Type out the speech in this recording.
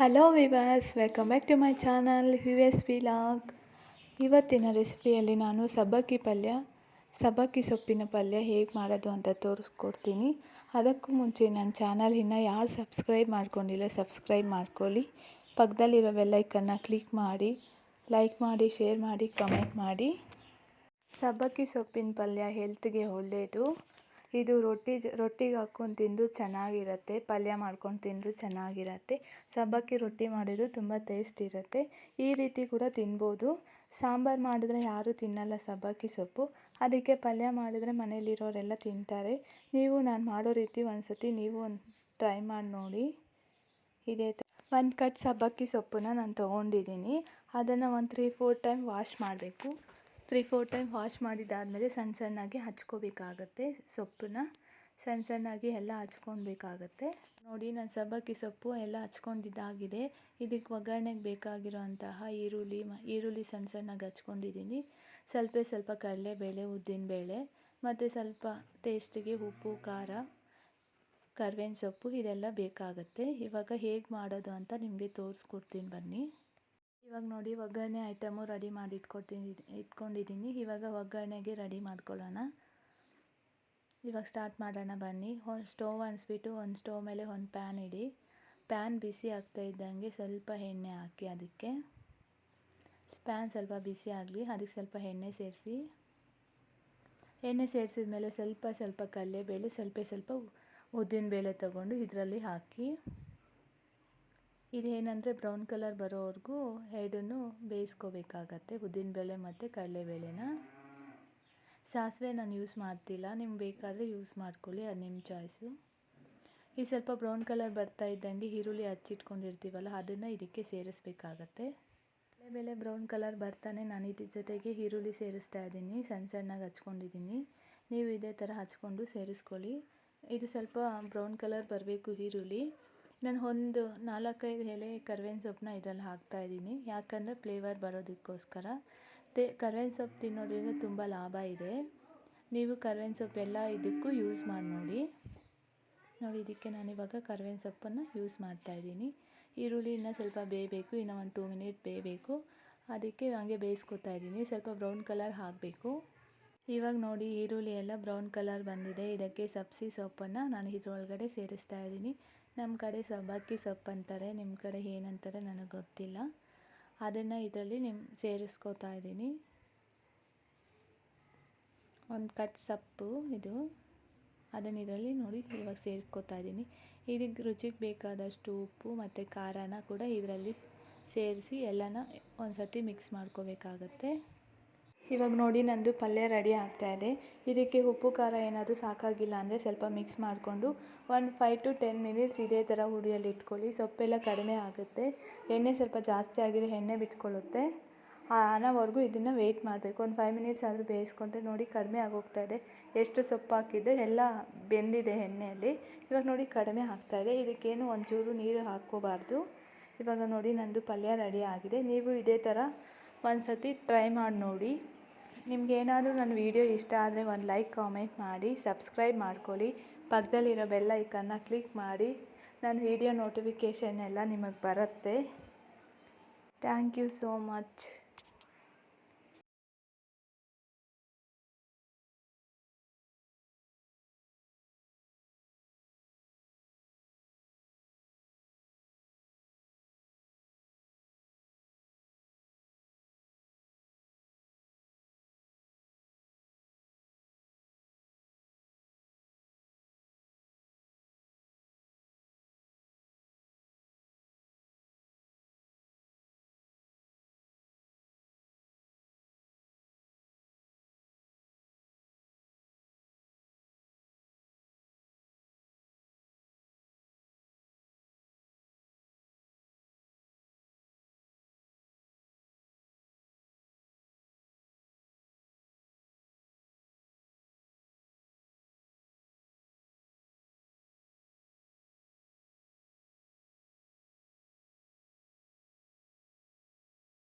Hello ವಿವಾಸ್ welcome back to my channel U S vlog ಇವತ್ತಿನ ರೆಸಿಪಿಯಲ್ಲಿ ನಾನು ಸಬ್ಬಕ್ಕಿ ಪಲ್ಯ, ಸಬ್ಬಕ್ಕಿ ಸೊಪ್ಪಿನ ಪಲ್ಯ ಹೇಗೆ ಮಾಡೋದು ಅಂತ ತೋರಿಸ್ಕೊಡ್ತೀನಿ. ಅದಕ್ಕೂ ಮುಂಚೆ ನನ್ನ ಚಾನಲ್ ಇನ್ನು ಯಾರು ಸಬ್ಸ್ಕ್ರೈಬ್ ಮಾಡ್ಕೊಂಡಿಲ್ಲ ಸಬ್ಸ್ಕ್ರೈಬ್ ಮಾಡ್ಕೊಳ್ಳಿ. ಪಕ್ಕದಲ್ಲಿರೋ ಬೆಲ್ಲೈಕನ್ನು ಕ್ಲಿಕ್ ಮಾಡಿ ಲೈಕ್ ಮಾಡಿ ಶೇರ್ ಮಾಡಿ ಕಮೆಂಟ್ ಮಾಡಿ. ಸಬ್ಬಕ್ಕಿ ಸೊಪ್ಪಿನ ಪಲ್ಯ ಹೆಲ್ತ್ಗೆ ಒಳ್ಳೆಯದು ಇದು ರೊಟ್ಟಿ ಜ, ರೊಟ್ಟಿಗೆ ಹಾಕ್ಕೊಂಡು ತಿಂದು ಚೆನ್ನಾಗಿರುತ್ತೆ, ಪಲ್ಯ ಮಾಡ್ಕೊಂಡು ತಿಂದರೂ ಚೆನ್ನಾಗಿರುತ್ತೆ. ಸಬ್ಬಕ್ಕಿ ರೊಟ್ಟಿ ಮಾಡಿದರೂ ತುಂಬ ಟೇಸ್ಟ್ ಇರುತ್ತೆ. ಈ ರೀತಿ ಕೂಡ ತಿನ್ಬೋದು. ಸಾಂಬಾರು ಮಾಡಿದ್ರೆ ಯಾರೂ ತಿನ್ನಲ್ಲ ಸಬ್ಬಕ್ಕಿ ಸೊಪ್ಪು. ಅದಕ್ಕೆ ಪಲ್ಯ ಮಾಡಿದರೆ ಮನೆಯಲ್ಲಿರೋರೆಲ್ಲ ತಿಂತಾರೆ. ನೀವು ನಾನು ಮಾಡೋ ರೀತಿ ಒಂದು ಸತಿ ನೀವು ಒಂದು ಟ್ರೈ ಮಾಡಿ ನೋಡಿ. ಇದೇ ಒಂದು ಕಟ್ ಸಬ್ಬಕ್ಕಿ ಸೊಪ್ಪನ್ನ ನಾನು ತೊಗೊಂಡಿದ್ದೀನಿ ಅದನ್ನು ಒಂದು ತ್ರೀ ಫೋರ್ ಟೈಮ್ ವಾಶ್ ಮಾಡಬೇಕು. ತ್ರೀ ಫೋರ್ ಟೈಮ್ ವಾಶ್ ಮಾಡಿದಾದಮೇಲೆ ಸಣ್ಣ ಸಣ್ಣಾಗಿ ಹಚ್ಕೋಬೇಕಾಗತ್ತೆ ಸೊಪ್ಪನ್ನ. ಸಣ್ಣ ಸಣ್ಣಾಗಿ ಎಲ್ಲ ಹಚ್ಕೊಳ್ಬೇಕಾಗತ್ತೆ. ನೋಡಿ ನಾನು ಸಬ್ಬಕ್ಕಿ ಸೊಪ್ಪು ಎಲ್ಲ ಹಚ್ಕೊಂಡಿದ್ದಾಗಿದೆ. ಇದಕ್ಕೆ ಒಗ್ಗರಣೆಗೆ ಬೇಕಾಗಿರೋ ಅಂತಹ ಈರುಳ್ಳಿ ಈರುಳ್ಳಿ ಸಣ್ಣ ಸಣ್ಣಾಗಿ ಹಚ್ಕೊಂಡಿದ್ದೀನಿ. ಸ್ವಲ್ಪ ಸ್ವಲ್ಪ ಕಡಲೆಬೇಳೆ ಉದ್ದಿನಬೇಳೆ ಮತ್ತು ಸ್ವಲ್ಪ ಟೇಸ್ಟಿಗೆ ಉಪ್ಪು, ಖಾರ, ಕರ್ಬೇವಿನ ಸೊಪ್ಪು ಇದೆಲ್ಲ ಬೇಕಾಗುತ್ತೆ. ಇವಾಗ ಹೇಗೆ ಮಾಡೋದು ಅಂತ ನಿಮಗೆ ತೋರಿಸ್ಕೊಡ್ತೀನಿ ಬನ್ನಿ. ಇವಾಗ ನೋಡಿ ಒಗ್ಗರಣೆ ಐಟಮು ರೆಡಿ ಮಾಡಿ ಇಟ್ಕೊತೀನಿ ಇಟ್ಕೊಂಡಿದ್ದೀನಿ. ಇವಾಗ ಒಗ್ಗರಣೆಗೆ ರೆಡಿ ಮಾಡ್ಕೊಳ್ಳೋಣ. ಇವಾಗ ಸ್ಟಾರ್ಟ್ ಮಾಡೋಣ ಬನ್ನಿ. ಒಂದು ಸ್ಟೋವ್ ಅನಿಸ್ಬಿಟ್ಟು ಒಂದು ಸ್ಟೋವ್ ಮೇಲೆ ಒಂದು ಪ್ಯಾನ್ ಇಡಿ. ಪ್ಯಾನ್ ಬಿಸಿ ಆಗ್ತಾ ಇದ್ದಂಗೆ ಸ್ವಲ್ಪ ಎಣ್ಣೆ ಹಾಕಿ ಅದಕ್ಕೆ. ಪ್ಯಾನ್ ಸ್ವಲ್ಪ ಬಿಸಿ ಆಗಲಿ, ಅದಕ್ಕೆ ಸ್ವಲ್ಪ ಎಣ್ಣೆ ಸೇರಿಸಿ. ಎಣ್ಣೆ ಸೇರಿಸಿದ ಮೇಲೆ ಸ್ವಲ್ಪ ಸ್ವಲ್ಪ ಕಡಲೆಬೇಳೆ, ಸ್ವಲ್ಪ ಸ್ವಲ್ಪ ಉದ್ದಿನ ಬೇಳೆ ತಗೊಂಡು ಇದರಲ್ಲಿ ಹಾಕಿ. ಇದೇನಂದರೆ ಬ್ರೌನ್ ಕಲರ್ ಬರೋವರೆಗೂ ಎರಡನ್ನೂ ಬೇಯಿಸ್ಕೋಬೇಕಾಗತ್ತೆ. ಉದ್ದಿನಬೇಳೆ ಮತ್ತು ಕಡಲೆಬೇಳೆನ ಸಾಸಿವೆ ನಾನು ಯೂಸ್ ಮಾಡ್ತಿಲ್ಲ. ನಿಮ್ಗೆ ಬೇಕಾದರೆ ಯೂಸ್ ಮಾಡ್ಕೊಳ್ಳಿ. ಅದು ನಿಮ್ಮ ಚಾಯ್ಸು ಈ ಸ್ವಲ್ಪ ಬ್ರೌನ್ ಕಲರ್ ಬರ್ತಾ ಇದ್ದಂಗೆ ಈರುಳ್ಳಿ ಹಚ್ಚಿಟ್ಕೊಂಡಿರ್ತೀವಲ್ಲ, ಅದನ್ನು ಇದಕ್ಕೆ ಸೇರಿಸ್ಬೇಕಾಗತ್ತೆ. ಕಡಲೆಬೇಳೆ ಬ್ರೌನ್ ಕಲರ್ ಬರ್ತಾನೆ, ನಾನು ಇದ್ರ ಜೊತೆಗೆ ಈರುಳ್ಳಿ ಸೇರಿಸ್ತಾ ಇದ್ದೀನಿ. ಸಣ್ಣ ಸಣ್ಣಗೆ ಹಚ್ಕೊಂಡಿದ್ದೀನಿ. ನೀವು ಇದೇ ಥರ ಹಚ್ಕೊಂಡು ಸೇರಿಸ್ಕೊಳ್ಳಿ. ಇದು ಸ್ವಲ್ಪ ಬ್ರೌನ್ ಕಲರ್ ಬರಬೇಕು ಈರುಳ್ಳಿ. ನಾನು ಒಂದು ನಾಲ್ಕೈದು ಎಲೆ ಕರ್ಬೇವಿನ ಸೊಪ್ಪನ್ನ ಇದರಲ್ಲಿ ಹಾಕ್ತಾಯಿದ್ದೀನಿ ಯಾಕಂದರೆ ಫ್ಲೇವರ್ ಬರೋದಕ್ಕೋಸ್ಕರ. ತೆ ಕರ್ಬೇವಿನ ಸೊಪ್ಪು ತಿನ್ನೋದ್ರಿಂದ ತುಂಬ ಲಾಭ ಇದೆ. ನೀವು ಕರ್ಬೇವಿನ ಸೊಪ್ಪು ಎಲ್ಲ ಇದಕ್ಕೂ ಯೂಸ್ ಮಾಡಿ ನೋಡಿ. ನೋಡಿ, ಇದಕ್ಕೆ ನಾನು ಇವಾಗ ಕರ್ಬೇವಿನ ಸೊಪ್ಪನ್ನು ಯೂಸ್ ಮಾಡ್ತಾ ಇದ್ದೀನಿ. ಈರುಳ್ಳಿ ಇನ್ನೂ ಸ್ವಲ್ಪ ಬೇಯಬೇಕು, ಇನ್ನೂ ಒಂದು ಟೂ ಮಿನಿಟ್ ಬೇಯಬೇಕು. ಅದಕ್ಕೆ ಹಂಗೆ ಬೇಯಿಸ್ಕೊತಾ ಇದ್ದೀನಿ. ಸ್ವಲ್ಪ ಬ್ರೌನ್ ಕಲರ್ ಹಾಕಬೇಕು. ಇವಾಗ ನೋಡಿ ಈರುಳ್ಳಿ ಎಲ್ಲ ಬ್ರೌನ್ ಕಲರ್ ಬಂದಿದೆ. ಇದಕ್ಕೆ ಸಬ್ಸಿ ಸೊಪ್ಪನ್ನು ನಾನು ಇದರೊಳಗಡೆ ಸೇರಿಸ್ತಾ ಇದ್ದೀನಿ. ನಮ್ಮ ಕಡೆ ಸಬ್ಬಕ್ಕಿ ಸೊಪ್ಪು ಅಂತಾರೆ. ನಿಮ್ಮ ಕಡೆ ಏನಂತಾರೆ ನನಗೆ ಗೊತ್ತಿಲ್ಲ. ಅದನ್ನು ಇದರಲ್ಲಿ ನಿಮ್ಮ ಸೇರಿಸ್ಕೋತಾ ಇದ್ದೀನಿ. ಒಂದು ಕಟ್ ಸೊಪ್ಪು ಇದು. ಅದನ್ನು ಇದರಲ್ಲಿ ನೋಡಿ ಇವಾಗ ಸೇರಿಸ್ಕೋತಾ ಇದ್ದೀನಿ. ಇದಕ್ಕೆ ರುಚಿಗೆ ಬೇಕಾದಷ್ಟು ಉಪ್ಪು ಮತ್ತು ಖಾರನ ಕೂಡ ಇದರಲ್ಲಿ ಸೇರಿಸಿ ಎಲ್ಲನ ಒಂದು ಸತಿ ಮಿಕ್ಸ್ ಮಾಡ್ಕೋಬೇಕಾಗತ್ತೆ. ಇವಾಗ ನೋಡಿ ನಂದು ಪಲ್ಯ ರೆಡಿ ಆಗ್ತಾಯಿದೆ ಇದಕ್ಕೆ ಉಪ್ಪು, ಖಾರ ಏನಾದರೂ ಸಾಕಾಗಿಲ್ಲ ಅಂದರೆ ಸ್ವಲ್ಪ ಮಿಕ್ಸ್ ಮಾಡಿಕೊಂಡು ಒಂದು ಫೈವ್ ಟು ಟೆನ್ ಮಿನಿಟ್ಸ್ ಇದೇ ಥರ ಹುಡಿಯಲ್ಲಿ ಇಟ್ಕೊಳ್ಳಿ. ಸೊಪ್ಪೆಲ್ಲ ಕಡಿಮೆ ಆಗುತ್ತೆ. ಎಣ್ಣೆ ಸ್ವಲ್ಪ ಜಾಸ್ತಿ ಆಗಿರೋ ಎಣ್ಣೆ ಬಿಟ್ಕೊಳ್ಳುತ್ತೆ. ಅನ್ನೋವರೆಗೂ ಇದನ್ನು ವೆಯ್ಟ್ ಮಾಡಬೇಕು. ಒಂದು ಫೈವ್ ಮಿನಿಟ್ಸ್ ಆದರೂ ಬೇಯಿಸ್ಕೊಂಡ್ರೆ ನೋಡಿ ಕಡಿಮೆ ಆಗೋಗ್ತಾಯಿದೆ ಎಷ್ಟು ಸೊಪ್ಪು ಹಾಕಿದ್ದೆ, ಎಲ್ಲ ಬೆಂದಿದೆ ಎಣ್ಣೆಯಲ್ಲಿ. ಇವಾಗ ನೋಡಿ ಕಡಿಮೆ ಆಗ್ತಾಯಿದೆ ಇದಕ್ಕೇನು ಒಂಚೂರು ನೀರು ಹಾಕ್ಕೋಬಾರ್ದು. ಇವಾಗ ನೋಡಿ ನಂದು ಪಲ್ಯ ರೆಡಿ ಆಗಿದೆ. ನೀವು ಇದೇ ಥರ ಒಂದು ಸತಿ ಟ್ರೈ ಮಾಡಿ ನೋಡಿ. ನಿಮಗೇನಾದರೂ ನನ್ನ ವೀಡಿಯೋ ಇಷ್ಟ ಆದರೆ ಒಂದು ಲೈಕ್, ಕಾಮೆಂಟ್ ಮಾಡಿ, ಸಬ್ಸ್ಕ್ರೈಬ್ ಮಾಡ್ಕೊಳ್ಳಿ. ಪಕ್ಕದಲ್ಲಿರೋ ಬೆಲ್ ಐಕನ್ನ ಕ್ಲಿಕ್ ಮಾಡಿ. ನನ್ನ ವೀಡಿಯೋ ನೋಟಿಫಿಕೇಷನ್ ಎಲ್ಲ ನಿಮಗೆ ಬರುತ್ತೆ. Thank you so much.